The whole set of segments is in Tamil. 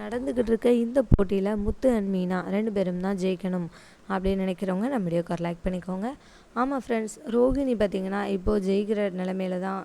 நடந்துக்கிட்டு இருக்க இந்த போட்டியில் முத்து அண்ட் மீனா ரெண்டு பேரும் தான் ஜெயிக்கணும் அப்படின்னு நினைக்கிறவங்க நம்ம வீடியோக்கு ஒரு லைக் பண்ணிக்கோங்க. ஆமாம் ஃப்ரெண்ட்ஸ் ரோகிணி பார்த்தீங்கன்னா இப்போது ஜெயிக்கிற நிலமையில தான்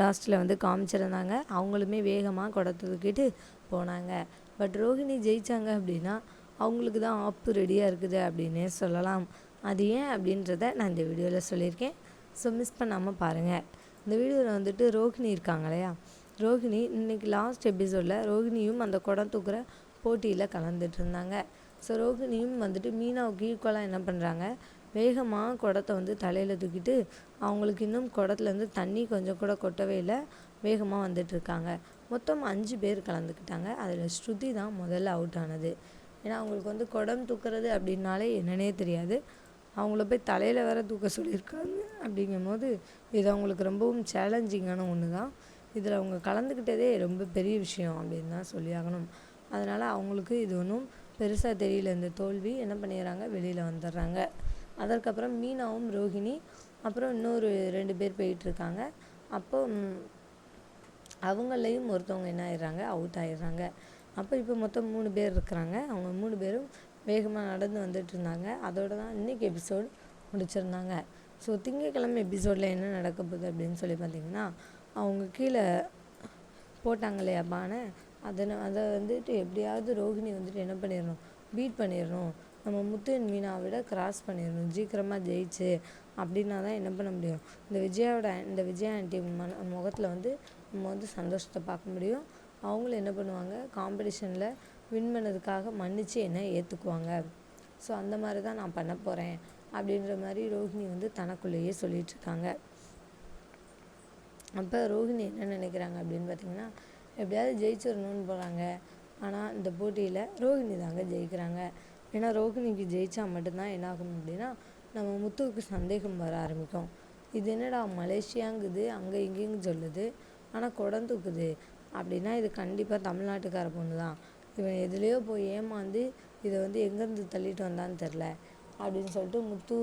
லாஸ்ட்டில் வந்து காமிச்சிருந்தாங்க. அவங்களுமே வேகமாக குடத்தை தூக்கிட்டு போனாங்க. பட் ரோகிணி ஜெயித்தாங்க அப்படின்னா அவங்களுக்கு தான் ஆப்பு ரெடியாக இருக்குது அப்படின்னே சொல்லலாம். அது ஏன் அப்படின்றத நான் இந்த வீடியோவில் சொல்லியிருக்கேன். ஸோ மிஸ் பண்ணாமல் பாருங்கள் இந்த வீடியோவில் வந்துட்டு ரோகிணி இருக்காங்க இல்லையா? ரோகிணி இன்னைக்கு லாஸ்ட் எபிசோடில் ரோஹிணியும் அந்த குடம் தூக்குற போட்டியில் கலந்துட்டு இருந்தாங்க ஸோ ரோகிணியும் வந்துட்டு மீனாவுக்கு ஈக்குவலாக என்ன பண்ணுறாங்க வேகமாக குடத்தை வந்து தலையில் தூக்கிட்டு அவங்களுக்கு இன்னும் குடத்துலேருந்து தண்ணி கொஞ்சம் கூட கொட்டவே இல்லை வேகமாக வந்துட்டுருக்காங்க. மொத்தம் அஞ்சு பேர் கலந்துக்கிட்டாங்க. அதில் ஸ்ருதி தான் முதல்ல அவுட் ஆனது. ஏன்னா அவங்களுக்கு வந்து குடம் தூக்குறது அப்படின்னாலே என்னன்னே தெரியாது. அவங்கள போய் தலையில் வேற தூக்க சொல்லியிருக்காங்க. அப்படிங்கும்போது இது அவங்களுக்கு ரொம்பவும் சேலஞ்சிங்கான ஒன்று தான் இதில் அவங்க கலந்துக்கிட்டதே ரொம்ப பெரிய விஷயம் அப்படின்னு தான் சொல்லி ஆகணும் அதனால் அவங்களுக்கு இது ஒன்றும் பெருசாக தெரியல. இந்த தோல்வி என்ன பண்ணிடுறாங்க? வெளியில் வந்துடுறாங்க. அதற்கப்புறம் மீனாவும் ரோஹிணி அப்புறம் இன்னொரு ரெண்டு பேர் போயிட்டுருக்காங்க. அப்போ அவங்களையும் ஒருத்தவங்க என்ன ஆயிடுறாங்க? அவுட் ஆயிடுறாங்க. அப்போ இப்போ மொத்தம் மூணு பேர் இருக்கிறாங்க. அவங்க மூணு பேரும் வேகமாக நடந்து வந்துட்டு இருந்தாங்க. அதோட தான் இன்றைக்கி எபிசோட் முடிச்சிருந்தாங்க. ஸோ திங்கக்கிழமை எபிசோடில் என்ன நடக்க போகுது அப்படின்னு சொல்லி பார்த்தீங்கன்னா அவங்க கீழே போட்டாங்க இல்லையா பானை அதை அதை வந்துட்டு எப்படியாவது ரோஹிணி வந்துட்டு என்ன பண்ணிடணும் பீட் பண்ணிடணும். நம்ம முத்துன் மீனாவை விட கிராஸ் பண்ணிடணும். சீக்கிரமாக ஜெயிச்சு அப்படின்னா தான் என்ன பண்ண முடியும்? இந்த விஜயாவோட இந்த விஜயா ஆண்டி மன முகத்தில் வந்து நம்ம வந்து சந்தோஷத்தை பார்க்க முடியும். அவங்களும் என்ன பண்ணுவாங்க காம்படிஷனில் வின் பண்ணதுக்காக மன்னிச்சு என்ன ஏற்றுக்குவாங்க ஸோ அந்த மாதிரி தான் நான் பண்ண போகிறேன் அப்படின்ற மாதிரி ரோஹிணி வந்து தனக்குள்ளேயே சொல்லிகிட்ருக்காங்க அப்போ ரோஹிணி என்ன நினைக்கிறாங்க அப்படின்னு பார்த்தீங்கன்னா எப்படியாவது ஜெயிச்சிடணும்னு போகிறாங்க ஆனால் இந்த போட்டியில் ரோஹிணி தாங்க ஜெயிக்கிறாங்க. ஏன்னா ரோஹிணிக்கு ஜெயித்தா மட்டும்தான் என்ன ஆகும் அப்படின்னா நம்ம முத்துவுக்கு சந்தேகம் வர ஆரம்பிக்கும். இது என்னடா மலேசியாங்குது அங்கே இங்கேயும் சொல்லுது. ஆனால் குடம் தூக்குது. அப்படின்னா இது கண்டிப்பாக தமிழ்நாட்டுக்கார பொண்ணு தான் இவன் எதுலேயோ போய் ஏமாந்து இதை வந்து எங்கேருந்து தள்ளிட்டு வந்தான்னு தெரில அப்படின்னு சொல்லிட்டு முத்து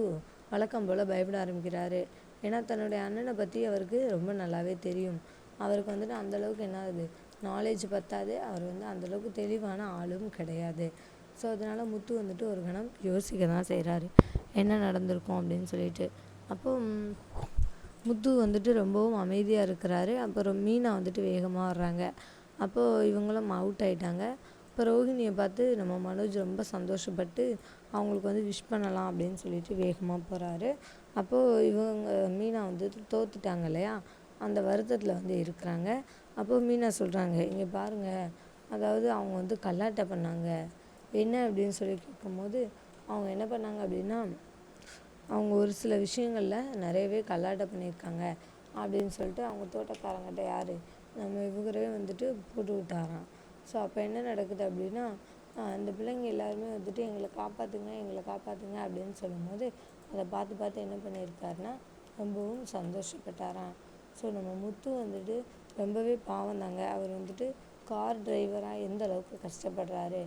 வழக்கம் போல் பயப்பட ஆரம்பிக்கிறாரு. ஏன்னா தன்னுடைய அண்ணனை பற்றி அவருக்கு ரொம்ப நல்லாவே தெரியும். அவருக்கு வந்துட்டு அந்த அளவுக்கு என்ன ஆகுது? நாலேஜ் பத்தாது. அவர் வந்து அந்தளவுக்கு தெளிவான ஆளும் கிடையாது. ஸோ அதனால் முத்து வந்துட்டு ஒரு கணம் யோசிக்க தான் செய்கிறாரு என்ன நடந்திருக்கும் அப்படின்னு சொல்லிட்டு. அப்போ முத்து வந்துட்டு ரொம்பவும் அமைதியாக இருக்கிறாரு. அப்புறம் மீனா வந்துட்டு வேகமாக வர்றாங்க. அப்போது இவங்களும் அவுட் ஆயிட்டாங்க. இப்போ ரோஹிணியை பார்த்து நம்ம மனோஜ் ரொம்ப சந்தோஷப்பட்டு அவங்களுக்கு வந்து விஷ் பண்ணலாம் அப்படின்னு சொல்லிட்டு வேகமாக போகிறாரு அப்போது இவங்க மீனா வந்து தோத்துட்டாங்க இல்லையா? அந்த வருத்தத்தில் வந்து இருக்கிறாங்க. அப்போது மீனா சொல்கிறாங்க இங்கே பாருங்கள் அதாவது அவங்க வந்து கல்லாட்டை பண்ணாங்க. என்ன அப்படின்னு சொல்லி கேட்கும்போது அவங்க என்ன பண்ணாங்க அப்படின்னா அவங்க ஒரு சில விஷயங்களில் நிறையவே கல்லாட்டை பண்ணியிருக்காங்க அப்படின்னு சொல்லிட்டு அவங்க தோட்டக்காரங்கிட்ட யார்? நம்ம இவரே வந்துட்டு போட்டு விட்டாராம். ஸோ அப்போ என்ன நடக்குது அப்படின்னா அந்த பிள்ளைங்க எல்லாருமே வந்துட்டு எங்களை காப்பாற்றுங்க எங்களை காப்பாற்றுங்க அப்படின்னு சொல்லும்போது அதை பார்த்து பார்த்து என்ன பண்ணியிருக்காருன்னா ரொம்பவும் சந்தோஷப்பட்டாராம். ஸோ நம்ம முத்து வந்துட்டு ரொம்பவே பாவம் தாங்க. அவர் வந்துட்டு கார் டிரைவராக எந்த அளவுக்கு கஷ்டப்படுறாரு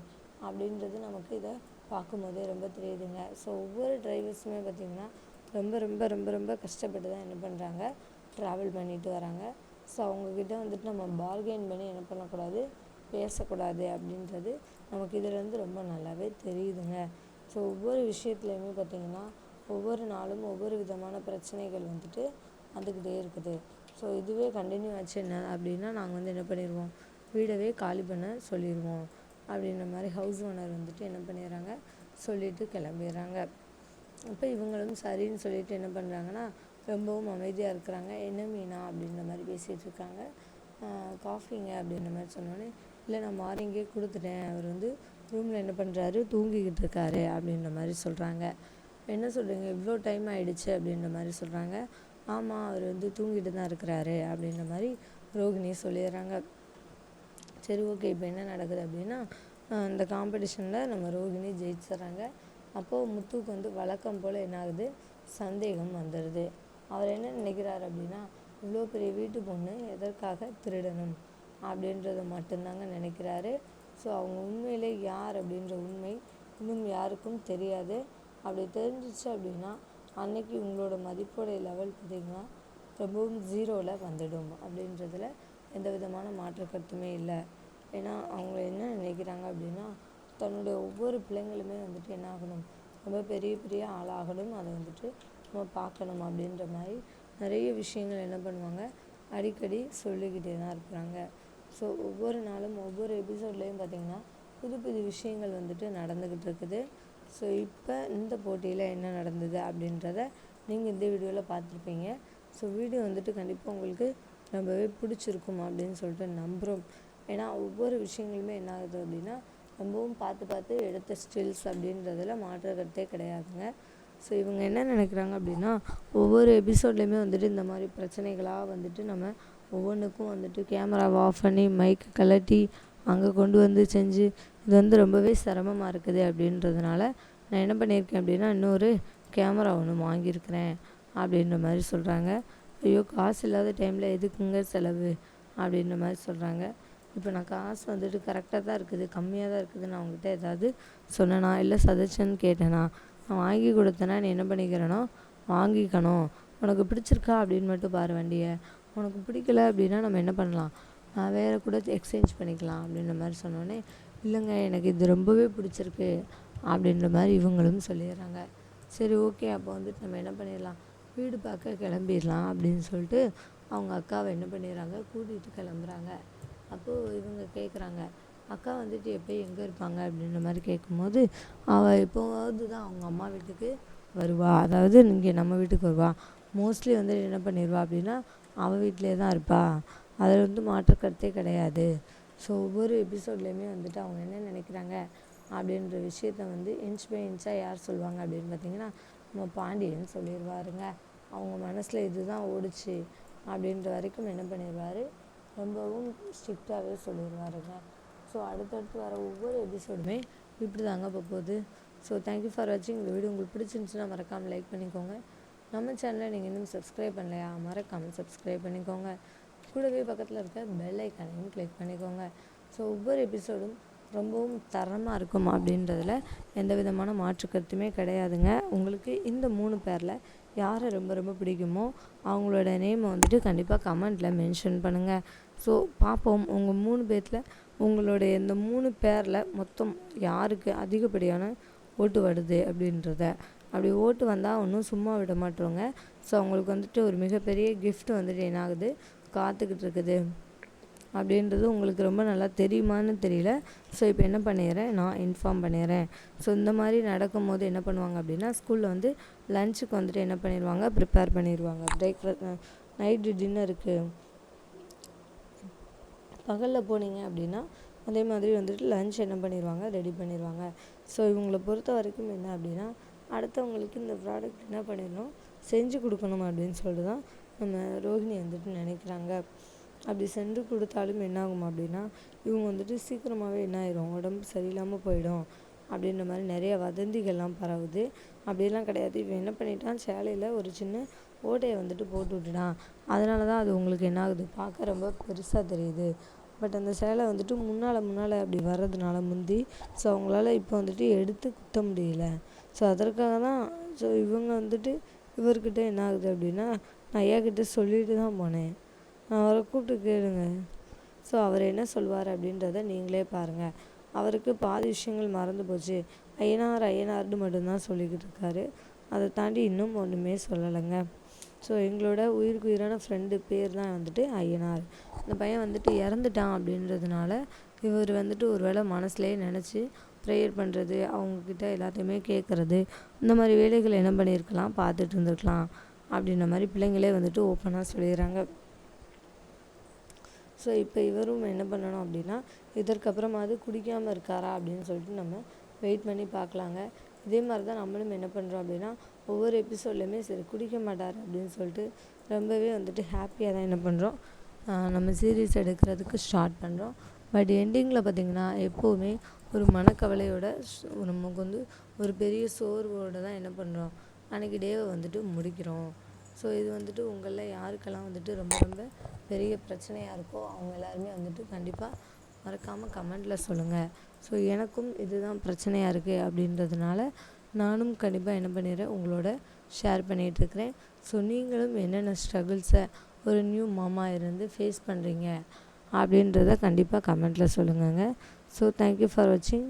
அப்படின்றது நமக்கு இதை பார்க்கும்போதே ரொம்ப தெரியுதுங்க. ஸோ ஒவ்வொரு டிரைவர்ஸுமே பார்த்திங்கன்னா ரொம்ப ரொம்ப ரொம்ப ரொம்ப கஷ்டப்பட்டு தான் என்ன பண்ணுறாங்க ட்ராவல் பண்ணிட்டு வராங்க. ஸோ அவங்கக்கிட்ட வந்துட்டு நம்ம பார்கெயின் பண்ணி என்ன பண்ணக்கூடாது பேசக்கூடாது அப்படின்றது நமக்கு இதுலேருந்து ரொம்ப நல்லாவே தெரியுதுங்க. ஸோ ஒவ்வொரு விஷயத்துலையுமே பார்த்திங்கன்னா ஒவ்வொரு நாளும் ஒவ்வொரு விதமான பிரச்சனைகள் வந்துட்டு வந்துக்கிட்டே இருக்குது. ஸோ இதுவே கண்டினியூ ஆச்சு என்ன அப்படின்னா நாங்கள் வந்து என்ன பண்ணிடுவோம் வீடவே காலி பண்ண சொல்லிடுவோம் அப்படின்ற மாதிரி ஹவுஸ் ஓனர் வந்துட்டு என்ன பண்ணிடுறாங்க? சொல்லிட்டு கிளம்பிடுறாங்க. அப்போ இவங்களும் சரின்னு சொல்லிட்டு என்ன பண்ணுறாங்கன்னா ரொம்பவும் அமைதியாக இருக்கிறாங்க. என்ன மீனா அப்படின்ற மாதிரி பேசிகிட்டு இருக்காங்க. காஃபிங்க அப்படின்ற மாதிரி சொன்னோன்னே இல்லை நான் மார்னிங்கே கொடுத்துட்டேன். அவர் வந்து ரூமில் என்ன பண்ணுறாரு தூங்கிக்கிட்டு இருக்காரு அப்படின்ற மாதிரி சொல்கிறாங்க என்ன சொல்கிறீங்க இவ்வளோ டைம் ஆயிடுச்சு அப்படின்ற மாதிரி சொல்கிறாங்க ஆமாம் அவர் வந்து தூங்கிட்டு தான் இருக்கிறாரு அப்படின்ற மாதிரி ரோகிணி சொல்லிடுறாங்க. சரி ஓகே இப்போ என்ன நடக்குது அப்படின்னா இந்த காம்படிஷனில் நம்ம ரோகிணி ஜெயிச்சுறாங்க அப்போது முத்துக்கு வந்து வழக்கம் போல் என்ன ஆகுது? சந்தேகம் வந்துடுது. அவர் என்ன நினைக்கிறாரு அப்படின்னா இவ்வளோ பெரிய வீட்டு பொண்ணு எதற்காக திருடணும்? அப்படின்றத மட்டும்தாங்க நினைக்கிறாரு. ஸோ அவங்க உண்மையிலே யார் அப்படின்ற உண்மை இன்னும் யாருக்கும் தெரியாது. அப்படி தெரிஞ்சிச்சு அப்படின்னா அன்னைக்கு உங்களோட மதிப்போடைய லெவல் பார்த்திங்கன்னா ரொம்பவும் ஜீரோவில் வந்துடும் அப்படின்றதுல எந்த விதமான மாற்று கருத்துமே இல்லை. ஏன்னா அவங்க என்ன நினைக்கிறாங்க அப்படின்னா தன்னுடைய ஒவ்வொரு பிள்ளைங்களுமே வந்துட்டு என்ன ஆகணும்? ரொம்ப பெரிய பெரிய ஆளாகணும். அதை வந்துட்டு நம்ம பார்க்கணும் அப்படின்ற மாதிரி நிறைய விஷயங்கள் என்ன பண்ணுவாங்க? அடிக்கடி சொல்லிக்கிட்டே தான் இருக்கிறாங்க. ஸோ ஒவ்வொரு நாளும் ஒவ்வொரு எபிசோட்லேயும் பார்த்திங்கன்னா புது புது விஷயங்கள் வந்துட்டு நடந்துக்கிட்டு இருக்குது. ஸோ இப்போ இந்த போட்டியில் என்ன நடந்தது அப்படின்றத நீங்கள் இந்த வீடியோவில் பார்த்துருப்பீங்க. ஸோ வீடியோ வந்துட்டு கண்டிப்பாக உங்களுக்கு ரொம்பவே பிடிச்சிருக்கும் அப்படின்னு சொல்லிட்டு நம்புகிறோம் ஏன்னா ஒவ்வொரு விஷயங்களுமே என்ன ஆகுது அப்படின்னா ரொம்பவும் பார்த்து பார்த்து எடுத்த ஸ்டில்ஸ் அப்படின்றதில் மாற்ற கருத்தே கிடையாதுங்க. ஸோ இவங்க என்ன நினைக்கிறாங்க அப்படின்னா ஒவ்வொரு எபிசோட்லேயுமே வந்துட்டு இந்த மாதிரி பிரச்சனைகளாக வந்துட்டு நம்ம ஒவ்வொன்றுக்கும் வந்துட்டு கேமராவை ஆஃப் பண்ணி மைக் கலட்டி அங்கே கொண்டு வந்து செஞ்சு இது வந்து ரொம்பவே சிரமமாக இருக்குது அப்படின்றதுனால நான் என்ன பண்ணியிருக்கேன் அப்படின்னா இன்னொரு கேமரா ஒன்று வாங்கியிருக்கிறேன் அப்படின்ற மாதிரி சொல்கிறாங்க ஐயோ காசு இல்லாத டைமில் எதுக்குங்க செலவு அப்படின்ற மாதிரி சொல்கிறாங்க இப்போ நான் காசு வந்துட்டு கரெக்டாக தான் இருக்குது கம்மியாக தான் இருக்குது. நான் அவங்ககிட்ட ஏதாவது சொன்னேனா இல்லை சஜஷன் கேட்டேனா நான் வாங்கி கொடுத்தேன்னா நீ என்ன பண்ணிக்கிறேனோ வாங்கிக்கணும். உனக்கு பிடிச்சிருக்கா அப்படின்னு மட்டும் பாரு வண்டியை. உனக்கு பிடிக்கல அப்படின்னா நம்ம என்ன பண்ணலாம்? வேறு கூட எக்ஸ்சேஞ்ச் பண்ணிக்கலாம் அப்படின்ற மாதிரி சொன்னோடனே இல்லைங்க எனக்கு இது ரொம்பவே பிடிச்சிருக்கு அப்படின்ற மாதிரி இவங்களும் சொல்லிடுறாங்க. சரி ஓகே அப்போ வந்துட்டு நம்ம என்ன பண்ணிடலாம்? வீடு பார்க்க கிளம்பிடலாம் அப்படின்னு சொல்லிட்டு அவங்க அக்காவை என்ன பண்ணிடுறாங்க? கூட்டிகிட்டு கிளம்புறாங்க. அப்போது இவங்க கேட்குறாங்க அக்கா வந்துட்டு எப்போ எங்கே இருப்பாங்க? அப்படின்ற மாதிரி கேட்கும்போது அவள் எப்போவாவது தான் அவங்க அம்மா வீட்டுக்கு வருவா. அதாவது இங்கே நம்ம வீட்டுக்கு வருவா. மோஸ்ட்லி வந்து என்ன பண்ணிடுவா அப்படின்னா அவள் வீட்டிலே தான் இருப்பா. அதில் வந்து மாற்று கருத்தே கிடையாது. ஸோ ஒவ்வொரு எபிசோட்லேயுமே வந்துட்டு அவங்க என்ன நினைக்கிறாங்க அப்படின்ற விஷயத்த வந்து இன்ச் பை இன்ச்சாக யார் சொல்லுவாங்க அப்படின்னு பார்த்தீங்கன்னா நம்ம பாண்டியன் சொல்லிடுவாருங்க அவங்க மனசில் இதுதான் ஓடுச்சு அப்படின்ற வரைக்கும் என்ன பண்ணிடுவார் ரொம்பவும் ஸ்ட்ரிக்டாகவே சொல்லிடுவாருங்க ஸோ அடுத்தடுத்து வர ஒவ்வொரு எபிசோடுமே இப்படி தாங்க இப்போ போகுது ஸோ தேங்க்யூ ஃபார் வாட்சிங் இந்த வீடியோ உங்களுக்கு பிடிச்சிருந்துச்சுன்னா மறக்காமல் லைக் பண்ணிக்கோங்க. நம்ம சேனலை நீங்கள் இன்னும் சப்ஸ்கிரைப் பண்ணலையா? மறக்காமல் சப்ஸ்கிரைப் பண்ணிக்கோங்க. கூடவே பக்கத்தில் இருக்க பெல் ஐக்கானையும் கிளிக் பண்ணிக்கோங்க. ஸோ ஒவ்வொரு எபிசோடும் ரொம்பவும் தரமாக இருக்கும் அப்படின்றதில் எந்த விதமான மாற்று கருத்துமே கிடையாதுங்க. உங்களுக்கு இந்த மூணு பேரில் யாரை ரொம்ப ரொம்ப பிடிக்குமோ அவங்களோட நேமை வந்துட்டு கண்டிப்பாக கமெண்ட்டில் மென்ஷன் பண்ணுங்கள் ஸோ பார்ப்போம். உங்கள் மூணு பேர்த்தில் உங்களுடைய இந்த மூணு பேரில் மொத்தம் யாருக்கு அதிகப்படியான ஓட்டு வருது அப்படின்றத. அப்படி ஓட்டு வந்தால் ஒன்றும் சும்மா விட மாட்டோங்க. ஸோ அவங்களுக்கு வந்துட்டு ஒரு மிகப்பெரிய கிஃப்ட் வந்துட்டு என்ன ஆகுது? காத்துக்கிட்டு இருக்குது. அப்படின்றது உங்களுக்கு ரொம்ப நல்லா தெரியுமான்னு தெரியல. ஸோ இப்போ என்ன பண்ணிடுறேன்? நான் இன்ஃபார்ம் பண்ணிடுறேன். ஸோ இந்த மாதிரி நடக்கும்போது என்ன பண்ணுவாங்க அப்படின்னா ஸ்கூலில் வந்து லஞ்சுக்கு வந்துட்டு என்ன பண்ணிடுவாங்க? ப்ரிப்பேர் பண்ணிடுவாங்க. பிரேக்ஃபாஸ்ட் நைட்டு டின்னருக்கு பகலில் போனீங்க அப்படின்னா அதே மாதிரி வந்துட்டு லஞ்ச் என்ன பண்ணிடுவாங்க? ரெடி பண்ணிடுவாங்க. ஸோ இவங்களை பொறுத்த வரைக்கும் என்ன அப்படின்னா அடுத்தவங்களுக்கு இந்த ப்ராடக்ட் என்ன பண்ணிடணும்? செஞ்சு கொடுக்கணும் அப்படின்னு சொல்லிட்டு தான் நம்ம ரோஹிணி வந்துட்டு நினைக்கிறாங்க. அப்படி சென்று கொடுத்தாலும் என்ன ஆகும் அப்படின்னா இவங்க வந்துட்டு சீக்கிரமாகவே என்ன ஆயிரும்? உடம்பு சரியில்லாமல் போயிடும் அப்படின்ற மாதிரி நிறைய வதந்திகள்லாம் பரவுது. அப்படிலாம் கிடையாது. இவன் என்ன பண்ணிட்டான்? சேலையில் ஒரு சின்ன ஓட்டையை வந்துட்டு போட்டு விட்டுட்டான். அதனால தான் அது உங்களுக்கு என்ன ஆகுது? பார்க்க ரொம்ப பெருசாக தெரியுது. பட் அந்த சேலை வந்துட்டு முன்னால் முன்னால் அப்படி வர்றதுனால முந்தி ஸோ அவங்களால இப்போ வந்துட்டு எடுத்து குத்த முடியல. ஸோ அதற்காக தான் ஸோ இவங்க வந்துட்டு இவர்கிட்ட என்ன ஆகுது அப்படின்னா நான் ஐயா கிட்ட சொல்லிட்டு தான் போனேன். அவரை கூப்பிட்டு கேளுங்க. ஸோ அவர் என்ன சொல்வார் அப்படின்றத நீங்களே பாருங்கள் அவருக்கு பாதி விஷயங்கள் மறந்து போச்சு. ஐயனார் ஐயனார்னு மட்டும்தான் சொல்லிக்கிட்டு இருக்காரு. அதை தாண்டி இன்னும் ஒன்றுமே சொல்லலைங்க. ஸோ எங்களோட உயிருக்கு உயிரான ஃப்ரெண்டு பேர் தான் வந்துட்டு ஐயனார். இந்த பையன் வந்துட்டு இறந்துட்டான் அப்படின்றதுனால இவர் வந்துட்டு ஒரு வேளை மனசுலேயே நினச்சி ப்ரேயர் பண்ணுறது அவங்கக்கிட்ட எல்லாத்தையுமே கேட்குறது இந்த மாதிரி வேலைகள் என்ன பண்ணியிருக்கலாம் பார்த்துட்டு இருந்திருக்கலாம் அப்படின்ற மாதிரி பிள்ளைங்களே வந்துட்டு ஓப்பனாக சொல்லிடுறாங்க. ஸோ இப்போ இவரும் என்ன பண்ணணும் அப்படின்னா இதற்கப்புறமாவது குடிக்காமல் இருக்காரா அப்படின்னு சொல்லிட்டு நம்ம வெயிட் பண்ணி பார்க்கலாங்க. இதே மாதிரி தான் நம்மளும் என்ன பண்ணுறோம் அப்படின்னா ஒவ்வொரு எபிசோட்லேயுமே சரி குடிக்க மாட்டார் அப்படின்னு சொல்லிட்டு ரொம்பவே வந்துட்டு ஹாப்பியாக தான் என்ன பண்ணுறோம் நம்ம சீரீஸ் எடுக்கிறதுக்கு ஸ்டார்ட் பண்ணுறோம் பட் எண்டிங்கில் பார்த்திங்கன்னா எப்போவுமே ஒரு மனக்கவலையோட நமக்கு வந்து ஒரு பெரிய சோர்வோடு தான் என்ன பண்ணுறோம் அன்றைக்கி டேவை வந்துட்டு முடிக்கிறோம். ஸோ இது வந்துட்டு உங்களில் யாருக்கெல்லாம் வந்துட்டு ரொம்ப ரொம்ப பெரிய பிரச்சனையாக இருக்கோ அவங்க எல்லாருமே வந்துட்டு கண்டிப்பாக மறக்காமல் கமெண்டில் சொல்லுங்கள் ஸோ எனக்கும் இதுதான் பிரச்சனையாக இருக்குது அப்படின்றதுனால நானும் கண்டிப்பாக என்ன பண்ணிடுறேன் உங்களோட ஷேர் பண்ணிகிட்ருக்கிறேன் ஸோ நீங்களும் என்னென்ன ஸ்ட்ரகிள்ஸை ஒரு நியூ மாமா இருந்து ஃபேஸ் பண்ணுறீங்க அப்படின்றத கண்டிப்பாக கமெண்ட்டில் சொல்லுங்கங்க. ஸோ தேங்க்யூ ஃபார் வாட்சிங்